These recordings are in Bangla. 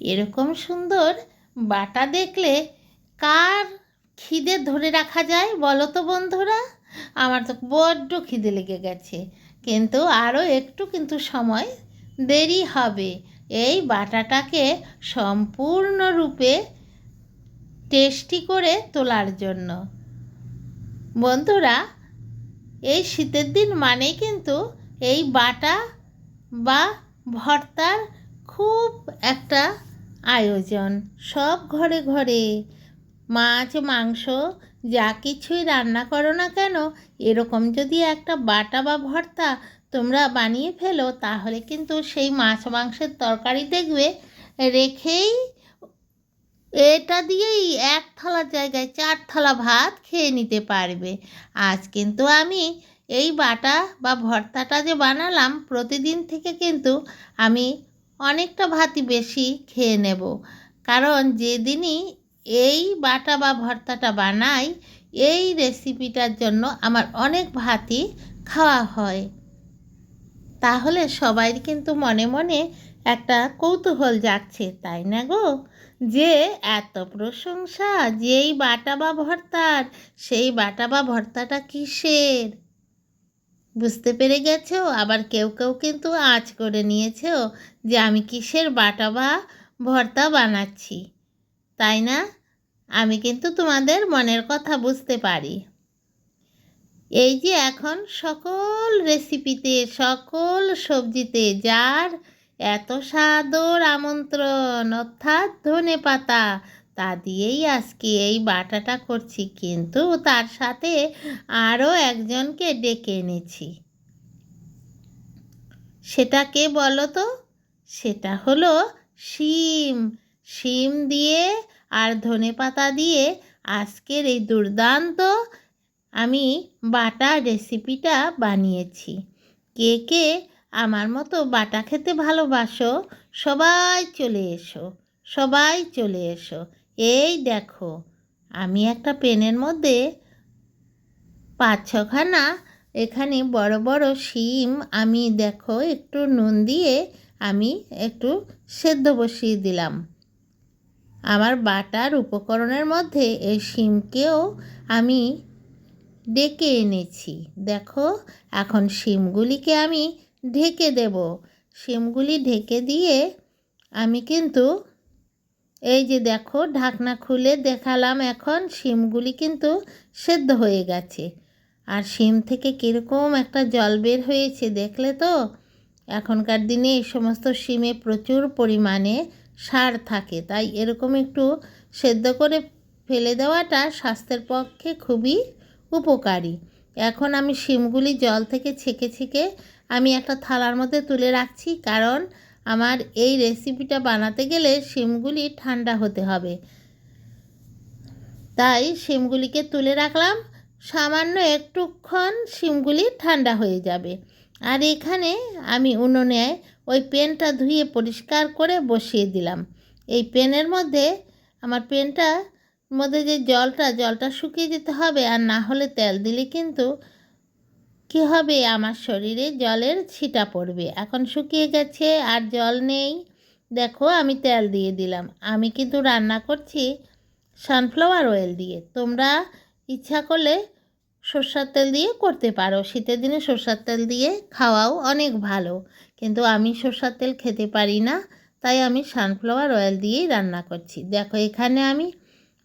এরকম সুন্দর বাটা দেখলে কার খিদে ধরে রাখা যায় বলো তো বন্ধুরা? আমার তো বড্ড খিদে লেগে গেছে। কিন্তু আরও একটু কিন্তু সময় দেরি হবে। এই বাটাটাকে সম্পূর্ণরূপে টেস্টি করে তোলার জন্য। বন্ধুরা, এই শীতের দিন মানেই কিন্তু এই বাটা বা ভর্তার খুব একটা আয়োজন। সব ঘরে ঘরে। মাছ, মাংস, যা কিছুই রান্না করো না কেন, এরকম যদি একটা বাটা বা ভর্তা তোমরা বানিয়ে ফেলো, তাহলে কিন্তু সেই মাছ, মাংসের তরকারি দেখবে, রেখেই এটা দিয়েই এক থালার জায়গায় চার থালা ভাত খেয়ে নিতে পারবে। আজ কিন্তু আমি এই বাটা বা ভর্তাটা যে বানালাম, প্রতিদিন থেকে কিন্তু আমি অনেকটা ভাতই বেশি খেয়ে নেব। কারণ যেদিনই এই বাটা বা ভর্তাটা বানাই, এই রেসিপিটার জন্য আমার অনেক ভাতই খাওয়া হয়। তাহলে সবাই কিন্তু মনে মনে একটা কৌতূহল জাগছে, তাই না গো? যে এত প্রশংসা, যেই বাটা বা ভর্তার, সেই বাটা বা ভর্তাটা কিসের? বুঝতে পেরে গেছো? আবার কেউ কেউ কিন্তু আঁচ করে নিয়েছো যে আমি কিসের বাটা বা ভর্তা বানাচ্ছি। তাই না? আমি কিন্তু তোমাদের মনের কথা বুঝতে পারি। এই যে এখন সকল রেসিপিতে সকল সবজিতে যার এত সাদর আমন্ত্রণ, অর্থাৎ ধনে পাতা তা দিয়েই আজকে এই বাটাটা করছি। কিন্তু তার সাথে আরও একজনকে ডেকে এনেছি। সেটা কে বলো তো? সেটা হলো শিম। শিম দিয়ে আর ধনে পাতা দিয়ে আজকের এই দুর্দান্ত আমি বাটা রেসিপিটা বানিয়েছি। কে কে আমার মতো বাটা খেতে ভালোবাসো সবাই চলে এসো, সবাই চলে এসো। এই দেখো, আমি একটা পেনের মধ্যে পাঁচ ছখানা এখানে বড় বড় শিম আমি দেখো একটু নুন দিয়ে আমি একটু সেদ্ধ বসিয়ে দিলাম। আমার বাটার উপকরণের মধ্যে এই শিমকেও আমি ডেকে এনেছি। দেখো, এখন শিমগুলিকে আমি ঢেকে দেব। শিমগুলি ঢেকে দিয়ে আমি কিন্তু এই যে দেখো, ঢাকনা খুলে দেখালাম এখন, শিমগুলি কিন্তু সেদ্ধ হয়ে গেছে। আর শিম থেকে কীরকম একটা জল বের হয়েছে দেখলে তো? এখনকার দিনে এই সমস্ত শিমে প্রচুর পরিমাণে সার থাকে, তাই এরকম একটু সেদ্ধ করে ফেলে দেওয়াটা স্বাস্থ্যের পক্ষে খুবই উপকারী। এখন আমি শিমগুলি জল থেকে ছেঁকে ছেঁকে আমি একটা থালার মধ্যে তুলে রাখছি, কারণ আমার এই রেসিপিটা বানাতে গেলে শিমগুলি ঠান্ডা হতে হবে। তাই শিমগুলিকে তুলে রাখলাম। সামান্য একটুক্ষণ শিমগুলি ঠান্ডা হয়ে যাবে। আর এখানে আমি উনুনে ওই পেনটা ধুয়ে পরিষ্কার করে বসিয়ে দিলাম। এই পেনের মধ্যে আমার পেনটা মধ্যে যে জলটা জলটা শুকিয়ে যেতে হবে আর না হলে তেল দিলে কিন্তু কি হবে? আমার শরীরে জলের ছিটা পড়বে। এখন শুকিয়ে গেছে আর জল নেই। দেখো, আমি তেল দিয়ে দিলাম। আমি কিন্তু রান্না করছি সানফ্লাওয়ার অয়েল দিয়ে। তোমরা ইচ্ছা করলে সর্ষার তেল দিয়ে করতে পারো। শীতের দিনে সর্ষার তেল দিয়ে খাওয়াও অনেক ভালো। কিন্তু আমি সর্ষার তেল খেতে পারি না, তাই আমি সানফ্লাওয়ার অয়েল দিয়েই রান্না করছি। দেখো, এখানে আমি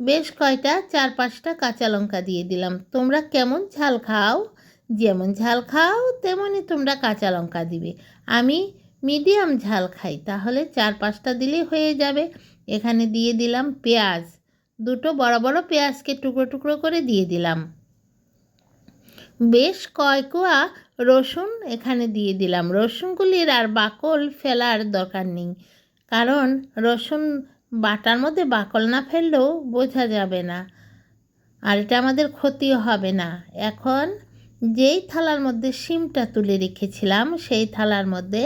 বেশ কয়টা, চার পাঁচটা কাঁচা লঙ্কা দিয়ে দিলাম। তোমরা কেমন ঝাল খাও? যেমন ঝাল খাও তেমনই তোমরা কাঁচা লঙ্কা দিবে। আমি মিডিয়াম ঝাল খাই, তাহলে চার পাঁচটা দিলেই হয়ে যাবে। এখানে দিয়ে দিলাম পেঁয়াজ। দুটো বড় বড় পেঁয়াজকে টুকরো টুকরো করে দিয়ে দিলাম। বেশ কয়কুয়া রসুন এখানে দিয়ে দিলাম। রসুনগুলির আর বাকল ফেলার দরকার নেই, কারণ রসুন বাটার মধ্যে বাকল না ফেললেও বোঝা যাবে না, আর এটা আমাদের ক্ষতিও হবে না। এখন যেই থালার মধ্যে শিমটা তুলে রেখেছিলাম, সেই থালার মধ্যে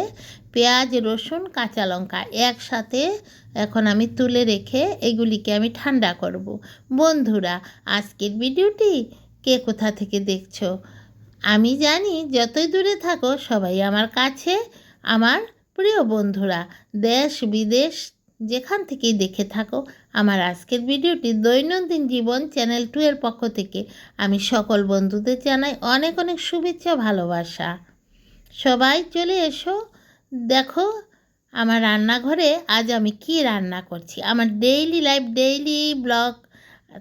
পেঁয়াজ, রসুন, কাঁচা লঙ্কা একসাথে এখন আমি তুলে রেখে এগুলিকে আমি ঠান্ডা করব। বন্ধুরা, আজকের ভিডিওটি কে কোথা থেকে দেখছ আমি জানি যতই দূরে থাকো, সবাই আমার কাছে, আমার প্রিয় বন্ধুরা দেশ বিদেশ যেখান থেকেই দেখে থাকো আমার আজকের ভিডিওটি দৈনন্দিন জীবন চ্যানেল টু এর পক্ষ থেকে আমি সকল বন্ধুদের জানাই অনেক অনেক শুভেচ্ছা ভালোবাসা। সবাই চলে এসো। দেখো আমার রান্নাঘরে আজ আমি কি রান্না করছি। আমার ডেইলি লাইফ ডেইলি ব্লগ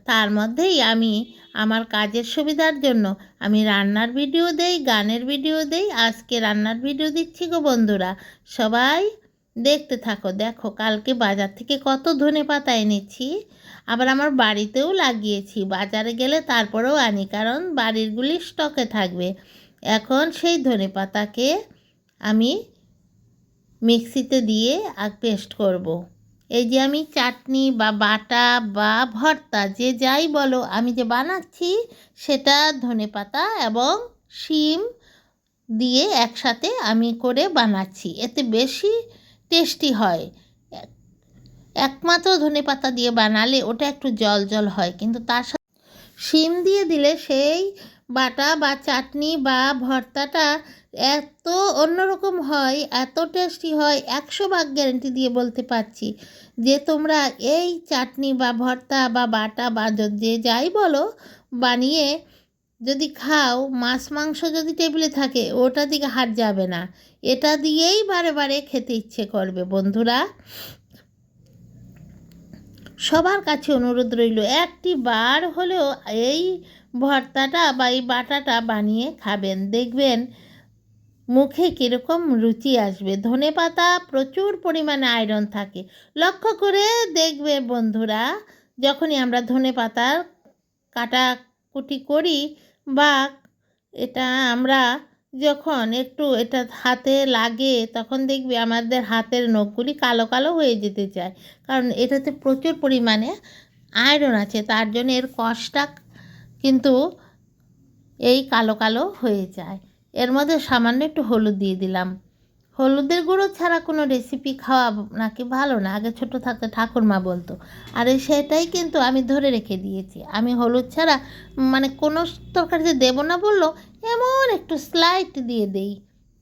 তার মধ্যেই আমি আমার কাজের সুবিধার জন্য আমি রান্নার ভিডিও দেই, গানের ভিডিও দেই, আজকে রান্নার ভিডিও দিচ্ছি গো বন্ধুরা। সবাই দেখতে থাকো। দেখো, কালকে বাজার থেকে কত ধনে পাতা এনেছি। আবার আমার বাড়িতেও লাগিয়েছি। বাজারে গেলে তারপরেও আনি, কারণ বাড়িরগুলি স্টকে থাকবে। এখন সেই ধনে পাতাকে আমি মিক্সিতে দিয়ে আর পেস্ট করব। এই যে আমি চাটনি বা বাটা বা ভর্তা, যে যাই বলো, আমি যে বানাচ্ছি সেটা ধনেপাতা এবং শিম দিয়ে একসাথে আমি করে বানাচ্ছি। এতে বেশি টেস্টি হয়। এক- একমাত্র ধনেপাতা দিয়ে বানালে ওটা একটু জল জল হয়, কিন্তু তার সাথে শিম দিয়ে দিলে সেই বাটা বা চাটনি বা ভর্তাটা এত অন্যরকম হয়, এত টেস্টি হয়, একশো ভাগ গ্যারেন্টি দিয়ে বলতে পারছি যে তোমরা এই চাটনি বা ভর্তা বা বাটা বা যে যাই বলো বানিয়ে যদি খাও, মাছ, মাংস যদি টেবিলে থাকে, ওটা দিকে হাত যাবে না। এটা দিয়েই বারে বারে খেতে ইচ্ছে করবে, বন্ধুরা। সবার কাছে অনুরোধ রইল, একটি বার হলেও এই ভর্তাটা বা এই বাটাটা বানিয়ে খাবেন। দেখবেন মুখে কীরকম রুচি আসবে। ধনে পাতা প্রচুর পরিমাণে আয়রন থাকে। লক্ষ্য করে দেখবে বন্ধুরা, যখনই আমরা ধনে পাতার কাটাকুটি করি বা এটা আমরা যখন একটু এটা হাতে লাগে তখন দেখবি আমাদের হাতের নখগুলি কালো কালো হয়ে যেতে চায়। কারণ এটাতে প্রচুর পরিমাণে আয়রন আছে, তার জন্য এর কষটা কিন্তু এই কালো কালো হয়ে যায়। এর মধ্যে সামান্য একটু হলুদ দিয়ে দিলাম। হলুদের গুঁড়ো ছাড়া কোনো রেসিপি খাওয়া নাকি ভালো না? আগে ছোট থাকতে ঠাকুরমা বলতো। আর সেটাই কিন্তু আমি ধরে রেখে দিয়েছি। আমি হলুদ ছাড়া মানে কোনো তরকারিতে দেবো না বলল, এমন একটু স্লাইট দিয়ে দেই।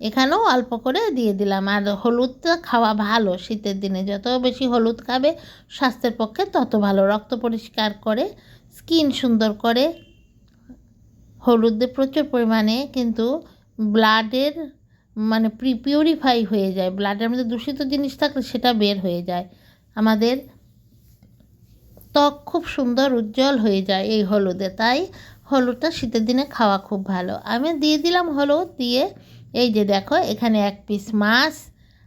এখানেও অল্প করে দিয়ে দিলাম। আর হলুদটা খাওয়া ভালো শীতের দিনে। যত বেশি হলুদ খাবে, স্বাস্থ্যের পক্ষে তত ভালো। রক্ত পরিষ্কার করে স্কিন সুন্দর করে, হলুদে প্রচুর পরিমাণে কিন্তু ব্লাডের মানে প্রি পিউরিফাই হয়ে যায় ব্লাডের মধ্যে দূষিত জিনিস থাকলে সেটা বের হয়ে যায়। আমাদের ত্বক খুব সুন্দর, উজ্জ্বল হয়ে যায় এই হলুদে, তাই হলুদটা শীতের দিনে খাওয়া খুব ভালো। আমি দিয়ে দিলাম হলুদ, দিয়ে এই যে দেখো, এখানে এক পিস মাছ,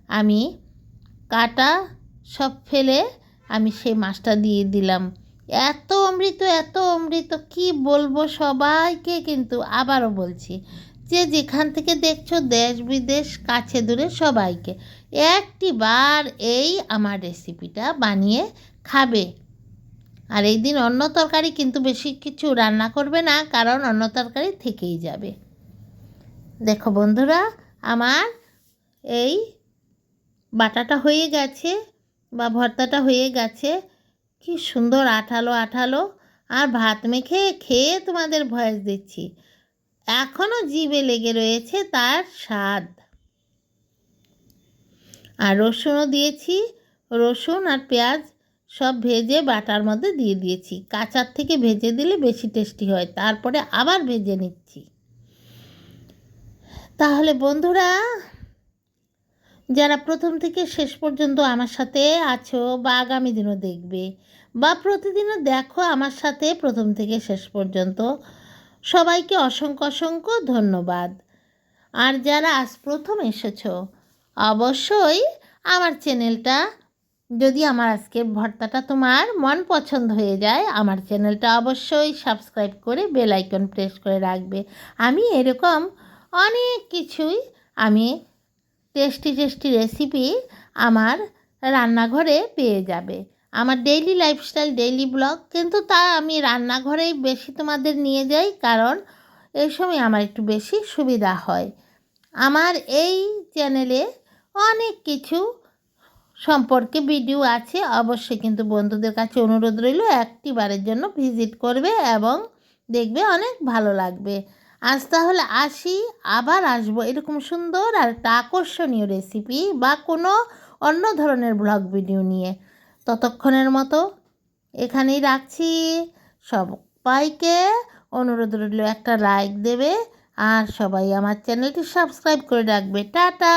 আমি কাটা সব ফেলে আমি সেই মাছটা দিয়ে দিলাম। এত অমৃত এত অমৃত, কি বলব সবাইকে কিন্তু, আবারও বলছি। যে যেখান থেকে দেখছ দেশ বিদেশ, কাছে দূরে সবাইকে, একটি বার এই আমার রেসিপিটা বানিয়ে খাবে। আর এই দিন অন্য তরকারি কিন্তু বেশি কিছু রান্না করবে না, কারণ অন্য তরকারি থেকেই যাবে। দেখো বন্ধুরা, আমার এই বাটাটা হয়ে গেছে বা ভর্তাটা হয়ে গেছে। কি সুন্দর আঠালো আঠালো। আর ভাত মেখে খেয়ে তোমাদের ভয়েস দিচ্ছি। এখনও জিভে লেগে রয়েছে তার স্বাদ। আর রসুনও দিয়েছি। রসুন আর পেঁয়াজ সব ভেজে বাটার মধ্যে দিয়ে দিয়েছি। কাঁচার থেকে ভেজে দিলে বেশি টেস্টি হয়। তারপরে আবার ভেজে নিচ্ছি। তাহলে বন্ধুরা, যারা প্রথম থেকে শেষ পর্যন্ত আমার সাথে আছো বা আগামী দিনও দেখবে বা প্রতিদিনও দেখো আমার সাথে প্রথম থেকে শেষ পর্যন্ত সবাইকে অসংখ্য অসংখ্য ধন্যবাদ। আর যারা আজ প্রথম এসেছ, অবশ্যই আমার চ্যানেলটা, যদি আমার আজকের ভর্তাটা তোমার মন পছন্দ হয়ে যায়, আমার চ্যানেলটা অবশ্যই সাবস্ক্রাইব করে বেল আইকন প্রেস করে রাখবে। আমি এরকম অনেক কিছুই, আমি টেস্টি টেস্টি রেসিপি আমার রান্নাঘরে পেয়ে যাবে। আমার ডেইলি লাইফস্টাইল ডেইলি ব্লগ কিন্তু তা আমি রান্নাঘরেই বেশি তোমাদের নিয়ে যাই, কারণ এই সময় আমার একটু বেশি সুবিধা হয়। আমার এই চ্যানেলে অনেক কিছু সম্পর্কে ভিডিও আছে, অবশ্যই কিন্তু বন্ধুদের কাছে অনুরোধ রইল একটি বারের জন্য ভিজিট করবে এবং দেখবে অনেক ভালো লাগবে। আজ তাহলে আসি, আবার আসব এরকম সুন্দর আর একটা আকর্ষণীয় রেসিপি বা কোনো অন্য ধরনের ব্লগ ভিডিও নিয়ে। ততক্ষণের মতো এখানেই রাখছি। সবাইকে অনুরোধ রইল একটা লাইক দেবে আর সবাই আমার চ্যানেলটি সাবস্ক্রাইব করে রাখবে। টাটা!